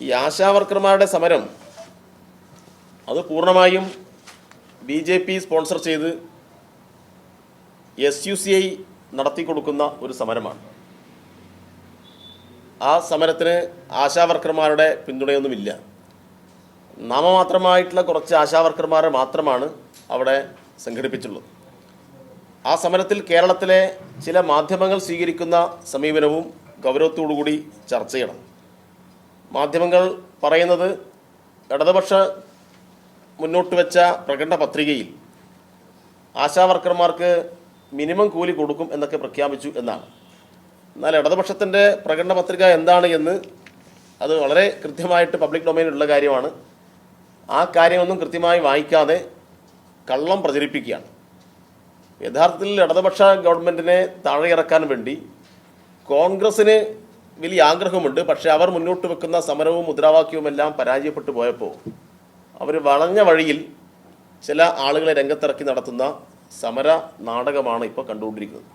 ഈ ആശാവർക്കർമാരുടെ സമരം അത് പൂർണമായും ബി ജെ പി സ്പോൺസർ ചെയ്ത് എസ് യു സി ഐ നടത്തിക്കൊടുക്കുന്ന ഒരു സമരമാണ്. ആ സമരത്തിന് ആശാവർക്കർമാരുടെ പിന്തുണയൊന്നുമില്ല. നാമമാത്രമായിട്ടുള്ള കുറച്ച് ആശാവർക്കർമാരെ മാത്രമാണ് അവിടെ സംഘടിപ്പിച്ചുള്ളത് ആ സമരത്തിൽ കേരളത്തിലെ ചില മാധ്യമങ്ങൾ സ്വീകരിക്കുന്ന സമീപനവും ഗൗരവത്തോടുകൂടി ചർച്ച ചെയ്യണം. മാധ്യമങ്ങൾ പറയുന്നത് ഇടതുപക്ഷ മുന്നോട്ട് വെച്ച പ്രകടന പത്രികയിൽ ആശാവർക്കർമാർക്ക് മിനിമം കൂലി കൊടുക്കും എന്നൊക്കെ പ്രഖ്യാപിച്ചു എന്നാണ്. എന്നാൽ ഇടതുപക്ഷത്തിന്റെ പ്രകടന പത്രിക എന്താണ് എന്ന് അത് വളരെ കൃത്യമായിട്ട് പബ്ലിക് ഡൊമൈനിലുള്ള കാര്യമാണ്. ആ കാര്യമൊന്നും കൃത്യമായി വായിക്കാതെ കള്ളം പ്രചരിപ്പിക്കുകയാണ്. യഥാർത്ഥത്തിൽ ഇടതുപക്ഷ ഗവൺമെന്റിനെ താഴെയിറക്കാൻ വേണ്ടി കോൺഗ്രസ്സിന് വലിയ ആഗ്രഹമുണ്ട്. പക്ഷെ അവർ മുന്നോട്ട് വെക്കുന്ന സമരവും മുദ്രാവാക്യവും എല്ലാം പരാജയപ്പെട്ടു പോയപ്പോൾ അവർ വളഞ്ഞ വഴിയിൽ ചില ആളുകളെ രംഗത്തിറക്കി നടത്തുന്ന സമര നാടകമാണ് ഇപ്പോൾ കണ്ടുകൊണ്ടിരിക്കുന്നത്.